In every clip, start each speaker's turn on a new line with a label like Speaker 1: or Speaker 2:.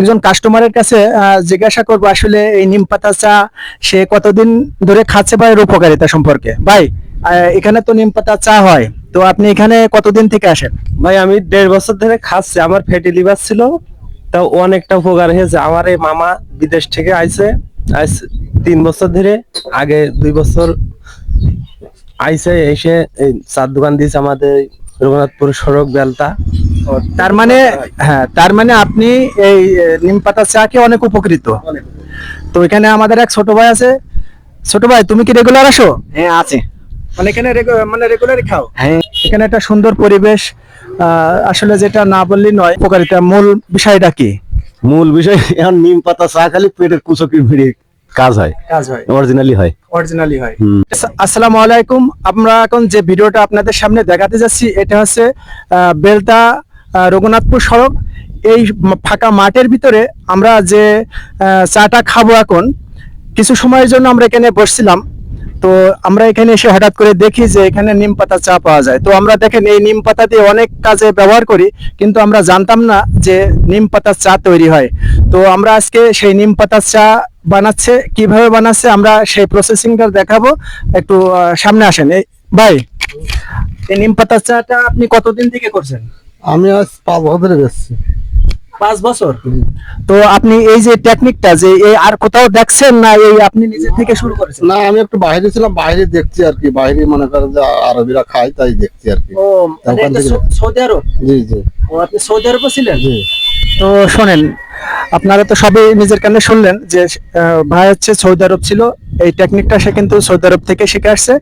Speaker 1: একজন কাস্টমারের কাছে জিজ্ঞাসা করব আসলে এই নিম পাতা চা সে কতদিন ধরে খাচ্ছে বা এর উপকারিতা সম্পর্কে? ভাই এখানে তো নিম পাতা চা হয়, তো আপনি এখানে কতদিন থেকে আসেন?
Speaker 2: ভাই, আমি দেড় বছর ধরে খাচ্ছি। আমার ফ্যাটি লিভার ছিল, তা অনেকটা উপকার হয়েছে। আমার এই মামা বিদেশ থেকে আইছে, আইস তিন বছর ধরে, আগে দুই বছর আইছে এসে চার দোকান দিয়েছে আমাদের রঘুনাথপুর সড়ক বেলতা।
Speaker 1: তার মানে হ্যাঁ তার মানে আপনি এই নিম পাতা চা কে অনেক উপকৃত। তো এখানে আমাদের এক ছোট ভাই আছে। ছোট ভাই তুমি কি রেগুলার আসো?
Speaker 3: হ্যাঁ আছে।
Speaker 1: মানে এখানে মানে রেগুলারই খাও?
Speaker 3: হ্যাঁ।
Speaker 1: এখানে একটা সুন্দর পরিবেশ আসলে যেটা না বললেই নয় উপকারিতা। মূল বিষয়টা কি?
Speaker 3: মূল বিষয় এখন নিম পাতা চা খালি পেটের কুচকি ভিড়ে কাজ হয়।
Speaker 1: কাজ হয়।
Speaker 3: অরিজিনালি হয়।
Speaker 1: অরিজিনালি হয়। আসসালামু আলাইকুম। আমরা এখন যে ভিডিওটা আপনাদের সামনে দেখাতে যাচ্ছি এটা হচ্ছে বেলতা রঘুনাথপুর সড়ক, এই ফাঁকা মাঠের ভিতরে আমরা যে চাটা খাব এখন, কিছু সময়ের জন্য আমরা এখানে বসছিলাম। তো আমরা এখানে এসে হঠাৎ করে দেখি যে এখানে নিম পাতা চা পাওয়া যায়। তো আমরা দেখেন এই নিম পাতা দিয়ে অনেক কাজে ব্যবহার করি, কিন্তু আমরা জানতাম না যে নিম পাতার চা তৈরি হয়। তো আমরা আজকে সেই নিম পাতার চা বানাচ্ছে, কীভাবে বানাচ্ছে আমরা সেই প্রসেসিংটা দেখাবো। একটু সামনে আসেন। এই, ভাই, এই নিম পাতার চাটা আপনি কতদিন থেকে করছেন?
Speaker 4: আমি আজ পাঁচ বছর বেচছি
Speaker 1: পাঁচ বছর? তো আপনি এই যে টেকনিকটা যে এই আর কোথাও দেখছেন না এই আপনি নিজে থেকে শুরু করেছেন?
Speaker 4: না আমি একটু বাইরে ছিলাম বাইরে দেখছি আর কি বাইরে মনে করেন যে আরবিরা খায় তাই দেখছি আর কি।
Speaker 1: ও মানে সৌদি আরব?
Speaker 4: জি জি।
Speaker 1: ও আপনি সৌদি আরবে ছিলেন?
Speaker 4: জি।
Speaker 1: তো শোনেন আপনারা তো সবই নিজের কানে শুনলেন যে আহ, ভাই হচ্ছে সৌদি আরব ছিল এই টেকনিকটা সে কিন্তু সৌদি আরব থেকে শিখে আসছে।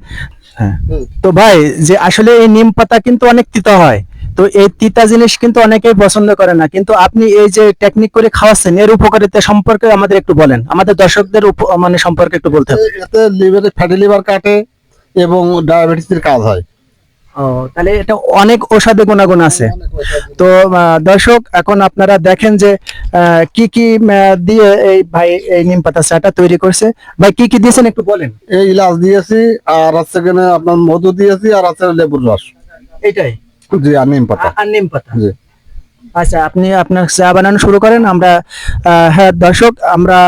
Speaker 1: হ্যাঁ। তো ভাই যে আসলে এই নিম পাতা কিন্তু অনেক তিতা হয়। তো এই তিতা জিনিস কিন্তু অনেকেই পছন্দ করে না। কিন্তু আপনি এই যে টেকনিক করে খাওয়াচ্ছেন এর উপকারিতা সম্পর্কে আমাদের একটু বলেন। আমাদের দর্শকদের মানে সম্পর্কে একটু বলতে হবে।
Speaker 4: এতে লিভারে ফ্যাটি লিভার কাটে এবং ডায়াবেটিসের কাজ হয়।
Speaker 1: তাহলে এটা অনেক ঔষধে গুণাগুণ আছে। তো দর্শক এখন আপনারা দেখেন যে কি কি দিয়ে এই ভাই এই নিম পাতা চাটা তৈরি করছে। ভাই কি কি দিয়েছেন একটু বলেন।
Speaker 4: এই ইলাচ দিয়েছি আর হচ্ছে আপনার মধু দিয়েছি আর আছে লেবুর রস।
Speaker 1: এটাই
Speaker 4: জি আর নিম পাতা।
Speaker 1: আর নিম পাতা।
Speaker 4: জি।
Speaker 1: আচ্ছা আপনি আপনার চা বানানো শুরু করেন আমরা আহ, হ্যাঁ দর্শক আমরা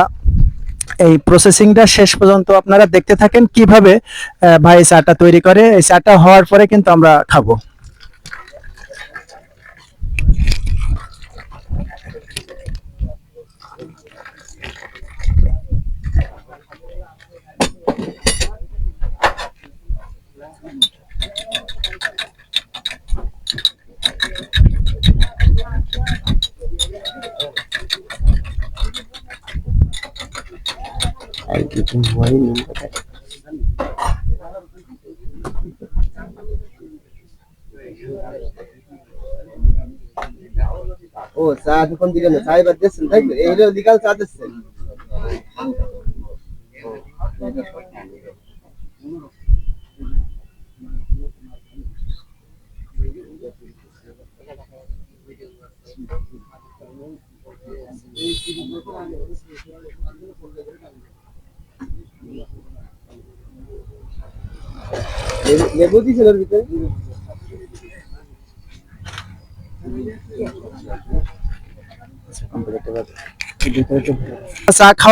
Speaker 1: এই প্রসেসিংটা শেষ পর্যন্ত আপনারা দেখতে থাকেন কীভাবে ভাই চাটা তৈরি করে। এই চাটা হওয়ার পরে কিন্তু আমরা খাব।
Speaker 2: আর কিছু হয়নি
Speaker 5: ও চা এখন দিলেন চা এবার দিচ্ছেন তাই তো? এই হলো লিগাল চা দিচ্ছেন লেবু- লেবু দিয়েছেন ওর ভিতরে?
Speaker 1: চা খাওয়া